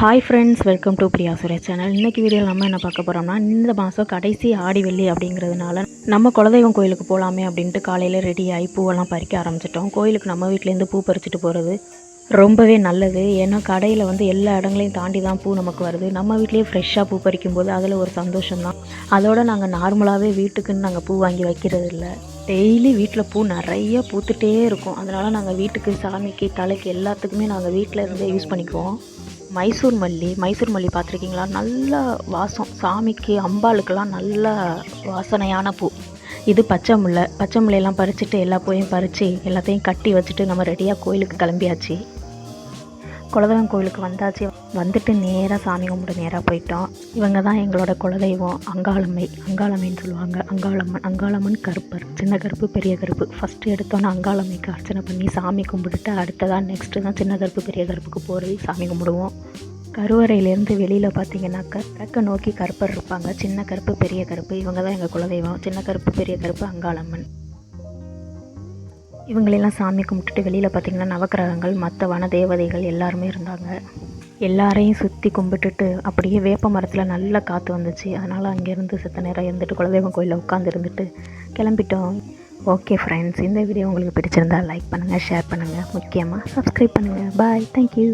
Hi friends welcome to Priya Suresh channel இன்றைக்கி வீடியோவில் நம்ம என்ன பார்க்க போகிறோம்னா இந்த மாதம் கடைசி ஆடி வெள்ளி அப்படிங்கிறதுனால நம்ம குலதெய்வம் கோயிலுக்கு போகலாமே அப்படின்ட்டு காலையில் ரெடி ஆகி பூவெல்லாம் பறிக்க ஆரம்பிச்சிட்டோம். கோயிலுக்கு நம்ம வீட்டிலேருந்து பூ பறிச்சுட்டு போகிறது ரொம்பவே நல்லது. ஏன்னா கடையில் வந்து எல்லா இடங்களையும் தாண்டி தான் பூ நமக்கு வருது. நம்ம வீட்லேயே ஃப்ரெஷ்ஷாக பூ பறிக்கும்போது அதில் ஒரு சந்தோஷம் தான். அதோட நாங்கள் நார்மலாகவே வீட்டுக்குன்னு நாங்கள் பூ வாங்கி வைக்கிறது இல்லை டெய்லி வீட்டில் பூ நிறைய பூத்துட்டே இருக்கும். அதனால் நாங்கள் வீட்டுக்கு சாமிக்கு தலைக்கு எல்லாத்துக்குமே நாங்கள் வீட்டில் இருந்தே யூஸ் பண்ணிக்குவோம். மைசூர் மல்லி மைசூர் மல்லி பார்த்துருக்கீங்களா? நல்ல வாசம். சாமிக்கு அம்பாளுக்கெல்லாம் நல்ல வாசனையான பூ. இது பச்சை முல்லை. பச்சை முல்லையெல்லாம் பறிச்சுட்டு எல்லா பூவையும் பறித்து எல்லாத்தையும் கட்டி வச்சுட்டு நம்ம ரெடியாக கோயிலுக்கு கிளம்பியாச்சு. குலதெய்வம் கோயிலுக்கு வந்தாச்சு. வந்துட்டு நேராக சாமி கும்பிட்டு நேராக போயிட்டோம். இவங்க தான் எங்களோட குலதெய்வம். அங்காளம்மை. அங்காளம்மைன்னு சொல்லுவாங்க. அங்காளம்மன் அங்காளம்மன் கருப்பர். சின்ன கருப்பு பெரிய கருப்பு. ஃபஸ்ட்டு எடுத்தோன்னே அங்காளம்மைக்கு அர்ச்சனை பண்ணி சாமி கும்பிட்டுட்டு அடுத்ததாக நெக்ஸ்ட்டு தான் சின்ன கருப்பு பெரிய கருப்புக்கு போகிறது சாமி கும்பிடுவோம். கருவறையிலேருந்து வெளியில் பார்த்தீங்கன்னாக்கா கிழக்க நோக்கி கருப்பர் இருப்பாங்க. சின்ன கருப்பு பெரிய கருப்பு. இவங்க தான் எங்கள் குலதெய்வம். சின்ன கருப்பு பெரிய கருப்பு அங்காளம்மன். இவங்களெல்லாம் சாமி கும்பிட்டுட்டு வெளியில் பார்த்திங்கன்னா நவக்கிரகங்கள் மற்ற வன தேவதைகள் எல்லாருமே இருந்தாங்க. எல்லாரையும் சுற்றி கும்பிட்டுட்டு அப்படியே வேப்ப மரத்தில் நல்ல காற்று வந்துச்சு. அதனால் அங்கேருந்து செத்த நேரம் இருந்துட்டு குலதெய்வம் கோயிலில் உட்காந்து இருந்துட்டு கிளம்பிட்டோம். ஓகே ஃப்ரெண்ட்ஸ் இந்த வீடியோ உங்களுக்கு பிடிச்சிருந்தா லைக் பண்ணுங்கள் ஷேர் பண்ணுங்கள் முக்கியமாக சப்ஸ்கிரைப் பண்ணுங்கள் பாய் தேங்க்யூ